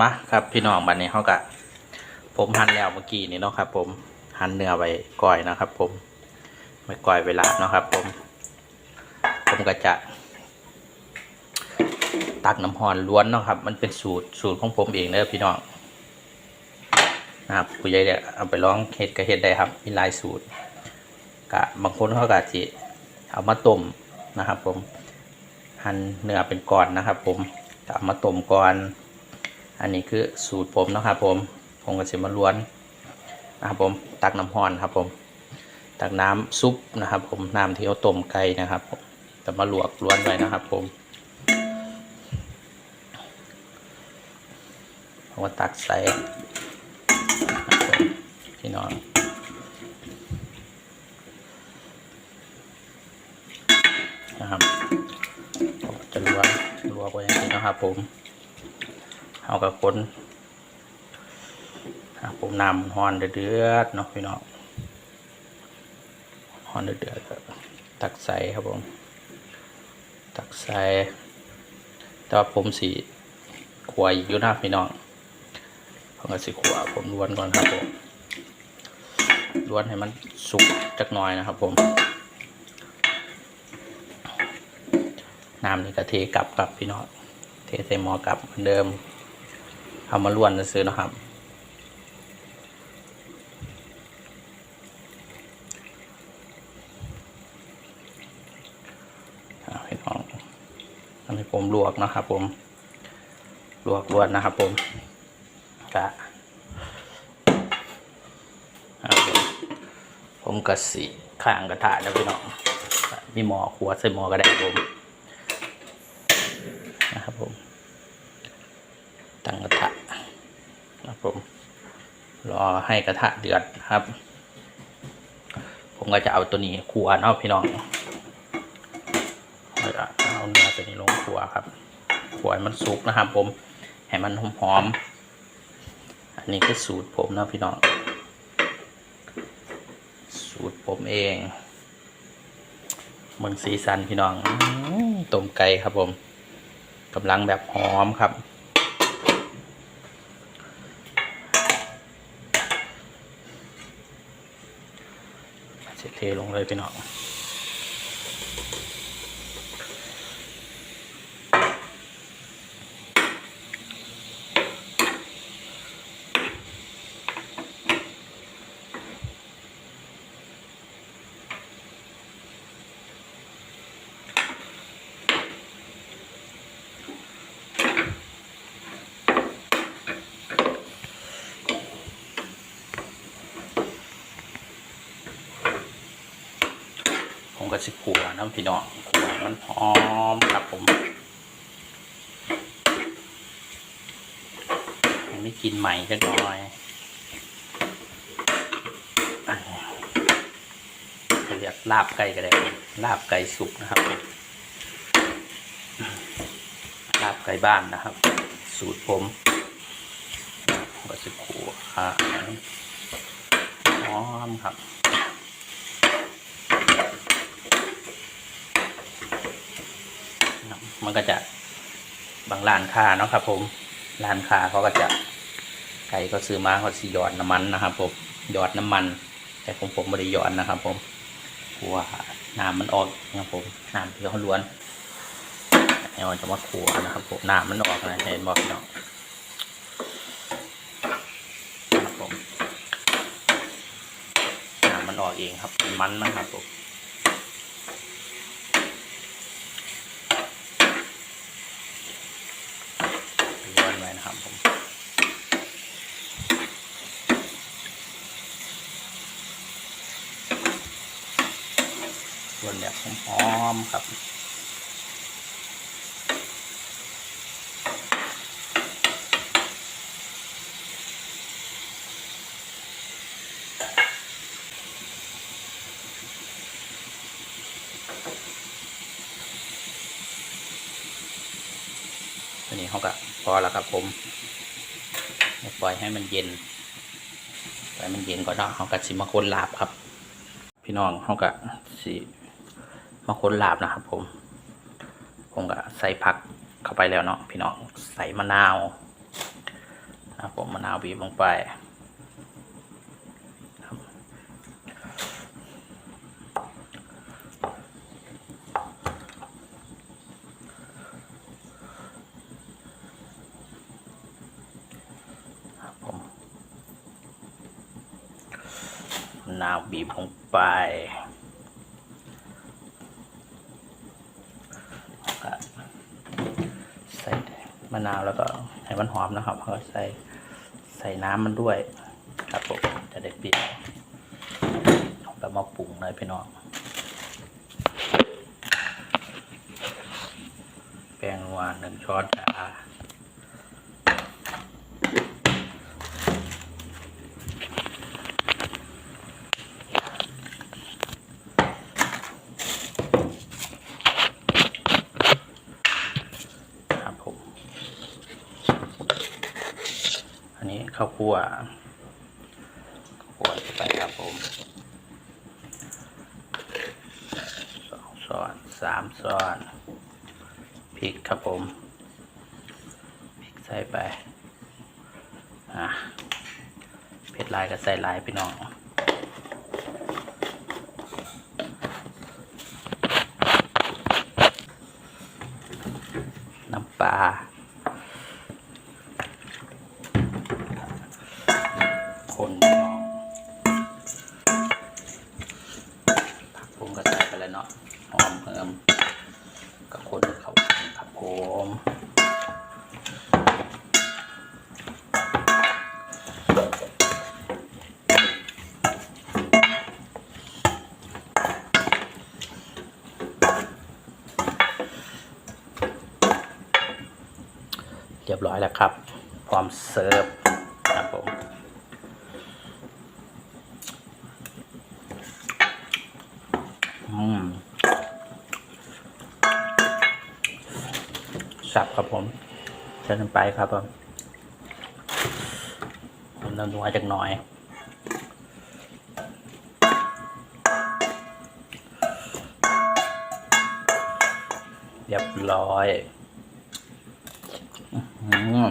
มาครับพี่น้องบัดนี้เขากะผมหั่นแล้วเมื่อกี้นี่เนาะครับ ผมหั่นเนื้อไว้ก่อยนะครับ ผมไว้ก่อยเวลาเนาะครับ ผม ผมก็จะ ตักน้ำหอนล้วนเนาะครับ มันเป็นสูตรสูตรของผมเองเด้อพี่น้องนะครับผู้ใหญ่เนี่ยเอาไปลองเฮ็ดก็เฮ็ดได้ครับ มีหลายสูตรกะบางคนเขาก็สิเอามาต้มนะครับ ผมหั่นเนื้อเป็นก้อนนะครับ ผมเอามาต้มก่อน อันนี้คือสูตรผมนะครับผมผมก็จะมาล้วนนะครับผมตักน้ำห้อนครับผม ตักน้ำซุปนะครับ ผมน้ำที่เขาต้มไก่นะครับผมแต่มาลวกล้วนไว้นะครับ ผมผมก็ตักใส่พี่น้องนะครับผมจะลวกลวกไว้อย่างนี้นะครับผม เอากับคนครับผมนำฮอนเดือดเนาะพี่น้องฮอนเดือดตักใส่ครับผม ตักใส่แต่ว่าผมสีขวายอยู่นะพี่น้องผมก็สีขวาผมล้วนก่อนครับผมล้วนให้มันสุกจักหน่อยนะครับผมน้ำนี่ก็เทกลับกับพี่น้องเทใส่หม้อกลับเหมือนเดิม เอามาล้วนซื้อนะครับอาให้น้องทำให้ผมลวกนะครับ ผม ลวกล้วนนะครับ ผมกะผมกระสีข้างกระทะนะพี่น้อง มีหม้อขวดใส่หม้อก็ได้ผม นะครับผม ตั้งกระทะนะครับ ผม รอให้กระทะเดือดครับ ผมก็จะเอาตัวนี้ขัวเนาะพี่น้องเอาเนื้อตัวนี้ลงขัวครับขัวให้มันสุกนะครับ ผมให้มันหอมๆอันนี้คือสูตรผมนะพี่น้อง สูตรผมเองมึงสีสันพี่น้องอต้มไก่ครับผมกำลังแบบหอมครับ เสร็จเทลงเลยพี่น้อง ผมก็สิขัวน้ำพี่น้องขัวให้มันหอมครับผมให้ไม่กินใหม่จักหน่อยจะเรียกลาบไก่ก็ได้ลาบไก่สุกนะครับ ลาบไก่บ้านนะครับ สูตรผมก็สิขัวอ่าหอมครับ มันก็จะบางร้านค้าเนาะครับ ผมร้านค้าเขาก็จะไก่ก็ซื้อมาเขาสีหยอดน้ำมันนะครับ ผมหยอดน้ำมัน แต่ผมผมไม่ได้หยอดนะครับ ผมกลัวน้ำมันออกนะครับผมน้ำที่เขาล้วนเราจะมาขัวนะครับ ผมน้ำมันออกนะเห็นบอกพี่น้องครับผมน้ำมันออกเองครับมันนะครับผม ล้วนไว้นะครับผมล้ วนแบบหอมๆครับตัวนี้เขาก็พอแล้วครับผมปล่อยให้มันเย็นปล่อยมันเย็นก่อนเนาะเขาก็สิมาคนลาบครับ พี่น้องเขาก็สิ มาคนลาบนะครับ ผม ผมก็ใส่ผักเข้าไปแล้วเนาะพี่น้องใส่มะนาวครับผมมะนาวบีบลงไปครับครับผมมะนาวบีบลงไปก็ใส่มะนาวแล้วก็ให้มันหอมนะครับก็ใส่ใส่น้ำมันด้วยครับผมจะได้เปรี้ยวแบบมาปรุงเลยพี่น้องแป้งนัวหนึ่งช้อนชาครับผม อันนี้ ข้าวคั่วข้าวคั่วไปครับผมสองช้อนสามช้อนพริกครับผมพริกใส่ไปอะเผ็ดลายก็ใส่ลายพี่น้องน้ำปลา เนาะหอมเพิ่มกับคนเขาครับผมเรียบร้อยแล้วครับ พร้อมเสิร์ฟครับผม อืม สับครับผมเชิญไปครับผมผมน้ำนัวจากหน่อยเรียบร้อย อืม